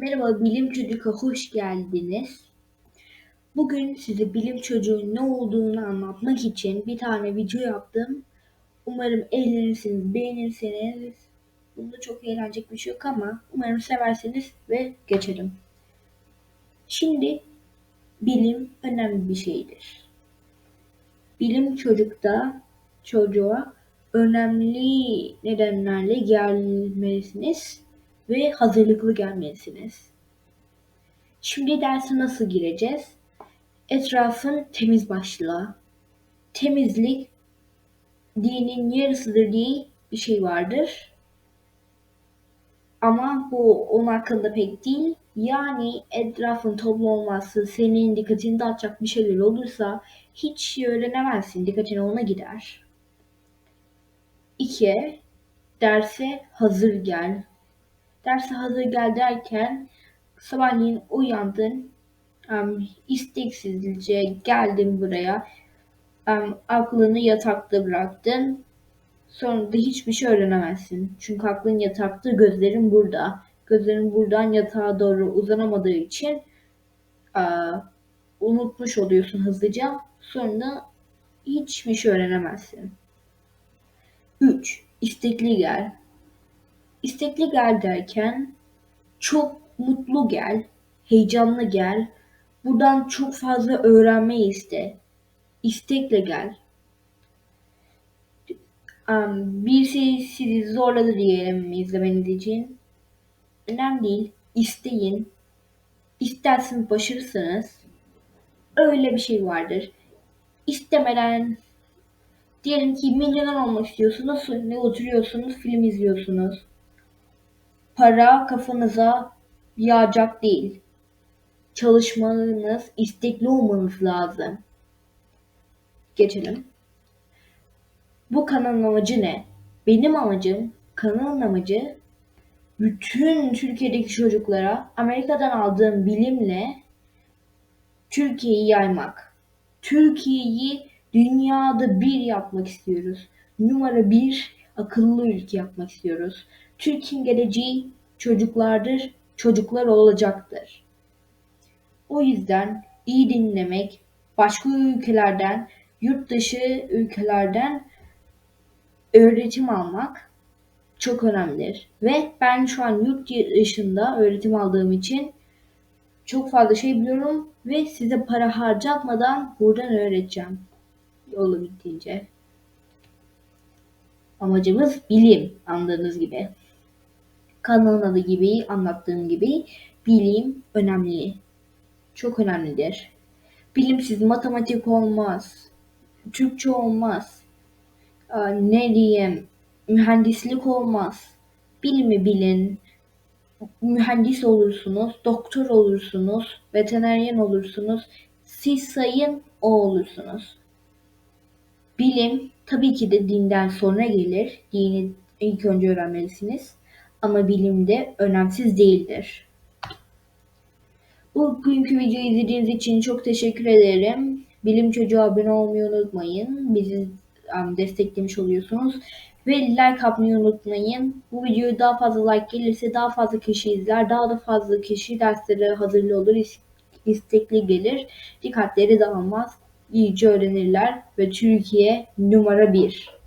Merhaba Bilim Çocuk'a hoş geldiniz. Bugün size bilim çocuğun ne olduğunu anlatmak için bir tane video yaptım. Umarım eğlenirsiniz, beğenirsiniz. Bunda çok eğlenecek bir şey yok ama umarım seversiniz ve geçelim. Şimdi bilim önemli bir şeydir. Bilim çocukta çocuğa önemli nedenlerle gelmelisiniz ve hazırlıklı gelmelisiniz. Şimdi derse nasıl gireceğiz? Etrafın temiz başlığı. Temizlik dinin yarısıdır diye bir şey vardır. Ama bu onun hakkında pek değil. Yani etrafın toplu olması, senin dikkatini dağıtacak bir şeyler olursa hiç şey öğrenemezsin. Dikkatin ona gider. İki, derse hazır gel. Derse hazır gel derken sabahleyin uyandın, um, isteksizce geldin buraya, um, aklını yatakta bıraktın, sonra da hiçbir şey öğrenemezsin. Çünkü aklın yatakta, gözlerin burada. Gözlerin buradan yatağa doğru uzanamadığı için uh, unutmuş oluyorsun hızlıca. Sonra hiçbir şey öğrenemezsin. 3. İstekli gel. İstekli gel derken çok mutlu gel, heyecanlı gel. Buradan çok fazla öğrenmeyi iste. İstekle gel. Um, birisi sizi zorladı diyelim izlemeniz için. Önemli değil. İsteyin. İsterseniz başarırsınız. Öyle bir şey vardır. İstemeden diyelim ki milyoner olmak istiyorsunuz. Ne oturuyorsunuz, film izliyorsunuz. Para kafanıza yağacak değil. Çalışmanız, istekli olmanız lazım. Geçelim. Bu kanalın amacı ne? Benim amacım, kanalın amacı bütün Türkiye'deki çocuklara Amerika'dan aldığım bilimle Türkiye'yi yaymak. Türkiye'yi dünyada bir yapmak istiyoruz. Numara bir akıllı ülke yapmak istiyoruz. Türkiye'nin geleceği çocuklardır, çocuklar olacaktır. O yüzden iyi dinlemek, başka ülkelerden, yurt dışı ülkelerden öğretim almak çok önemlidir. Ve ben şu an yurt dışında öğretim aldığım için çok fazla şey biliyorum ve size para harcatmadan buradan öğreteceğim. Yolu bittiğince. Amacımız bilim anladığınız gibi. Kanalın adı gibi, anlattığım gibi bilim önemli. Çok önemlidir. Bilimsiz matematik olmaz. Türkçe olmaz. Ne diyeyim? Mühendislik olmaz. Bilimi bilin. Mühendis olursunuz, doktor olursunuz, veteriner olursunuz. Siz sayın o olursunuz. Bilim tabii ki de dinden sonra gelir. Dini ilk önce öğrenmelisiniz. Ama bilim de önemsiz değildir. Bugünkü videoyu izlediğiniz için çok teşekkür ederim. Bilim Çocuğu abone olmayı unutmayın. Bizi desteklemiş oluyorsunuz. Ve like atmayı unutmayın. Bu videoyu daha fazla like gelirse daha fazla kişi izler. Daha da fazla kişi derslere hazırlı olur. istekli gelir. Dikkatleri dağılmaz. iyice öğrenirler. Ve Türkiye numara bir.